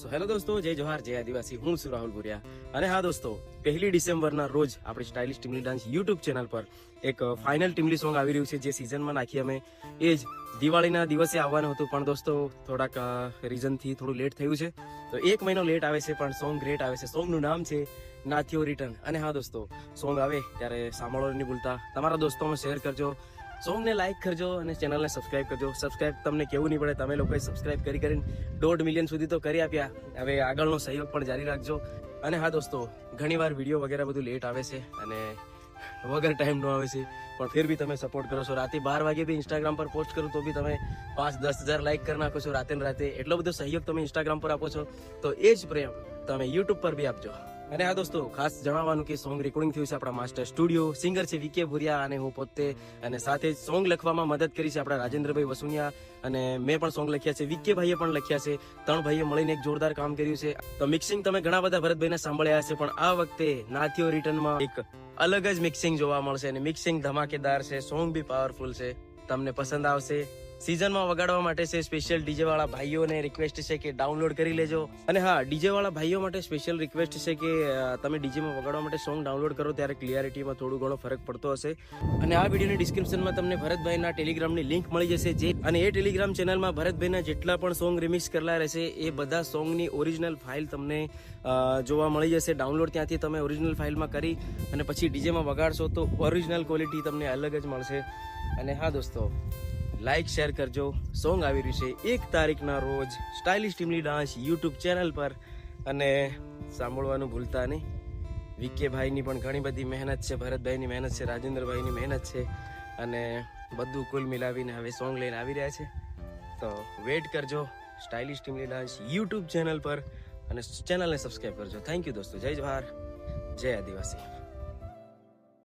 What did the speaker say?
So hello દોસ્તો, જય જોહાર, જય આદિવાસી. હું છું રાહુલ ભુરિયા. અને હા દોસ્તો, પહેલી ડિસેમ્બરના રોજ આપણી stylish Timli dance YouTube channel પર એક ફાઇનલ ટીમલી સોંગ આવી રહ્યું છે જે સિઝનમાં નાખી અમે. એ જ દિવાળીના દિવસે આવવાનું હતું, પણ દોસ્તો, થોડાક રીઝનથી થોડું લેટ થયું છે. તો એક મહિનો લેટ આવે છે, પણ સોંગ ગ્રેટ આવે છે. સોંગનું નામ છે નાથિયો રિટર્ન અને હા દોસ્તો સોંગ આવે ત્યારે સાંભળો નહીં ભૂલતા. તમારા દોસ્તોમાં શેર કરજો. સોંગને લાઇક કરજો અને ચેનલને સબસ્ક્રાઇબ કરજો. સબસ્ક્રાઇબ તમને કેવું નહીં પડે, તમે લોકોએ સબસ્ક્રાઇબ કરી કરીને દોઢ મિલિયન સુધી તો કરી આપ્યા. હવે આગળનો સહયોગ પણ જારી રાખજો. અને હા દોસ્તો, ઘણીવાર વીડિયો વગેરે બધું લેટ આવે છે અને વગર ટાઈમ નો આવે છે, પણ ફિર બી તમે સપોર્ટ કરો છો. રાતે બાર વાગે બી ઇન્સ્ટાગ્રામ પર પોસ્ટ કરું તો બી તમે પાંચ, દસ હજાર લાઇક કરી નાખો છો રાતે ને રાતે. એટલો બધો સહયોગ તમે ઇન્સ્ટાગ્રામ પર આપો છો, તો એ જ પ્રેમ તમે યુટ્યુબ પર બી આપજો. અને હા દોસ્તો, ખાસ જણાવવાનું કે સોંગ રેકોર્ડિંગ થયું છે આપણા માસ્ટર સ્ટુડિયો. સિંગર છે વીકે ભુરિયા અને હું પોતે, અને સાથે સોંગ લખવામાં મદદ કરી છે આપણા રાજેન્દ્રભાઈ વસુનિયા. અને મેં પણ સોંગ લખ્યા છે વિકે ભાઈએ પણ લખ્યા છે. ત્રણ ભાઈએ મળીને એક જોરદાર કામ કર્યું છે. તો મિક્સિંગ તમે ઘણા બધા ભરતભાઈને સાંભળ્યા હશે, પણ આ વખતે નાથિયો રિટર્નમાં એક અલગ જ મિક્સિંગ જોવા મળશે. અને મિક્સિંગ ધમાકેદાર છે સોંગ બી પાવરફુલ છે. તમને પસંદ આવશે. સિઝનમાં વગાડવા માટે છે સ્પેશિયલ ડીજે વાળા ભાઈઓને રિક્વેસ્ટ છે કે ડાઉનલોડ કરી લેજો. અને હા ડીજે વાળા ભાઈઓ માટે સ્પેશિયલ રિક્વેસ્ટ છે કે તમે ડીજેમાં વગાડવા માટે સોંગ ડાઉનલોડ કરો ત્યારે ક્લિયરિટીમાં થોડું ઘણો ફરક પડતો હશે. અને આ વિડીયોની ડિસ્ક્રિપ્શનમાં તમને ભરતભાઈના ટેલિગ્રામની લિંક મળી જશે જે, અને એ ટેલિગ્રામ ચેનલમાં ભરતભાઈના જેટલા પણ સોંગ રિમિક્સ કરેલા રહેશે, એ બધા સોંગની ઓરિજિનલ ફાઇલ તમને જોવા મળી જશે. ડાઉનલોડ ત્યાંથી તમે ઓરિજિનલ ફાઇલમાં કરી, અને પછી ડીજેમાં વગાડશો તો ઓરિજિનલ ક્વોલિટી તમને અલગ જ મળશે. અને હા, દોસ્તો. લાઈક શેર કરજો. સોંગ આવી રહ્યું છે એક તારીખના રોજ stylish Timli dance YouTube channel પર. અને સાંભળવાનું ભૂલતા નહીં. વિકે ભાઈની પણ ઘણી બધી મહેનત છે, ભરતભાઈની મહેનત છે, રાજેન્દ્રભાઈની મહેનત છે. અને બધું કુલ મિલાવીને હવે સોંગ લઈને આવી રહ્યા છે. તો વેટ કરજો stylish Timli dance YouTube channel પર. અને ચેનલને સબસ્ક્રાઈબ કરજો. થેન્ક યુ દોસ્તો. જય જવાહર. જય આદિવાસી.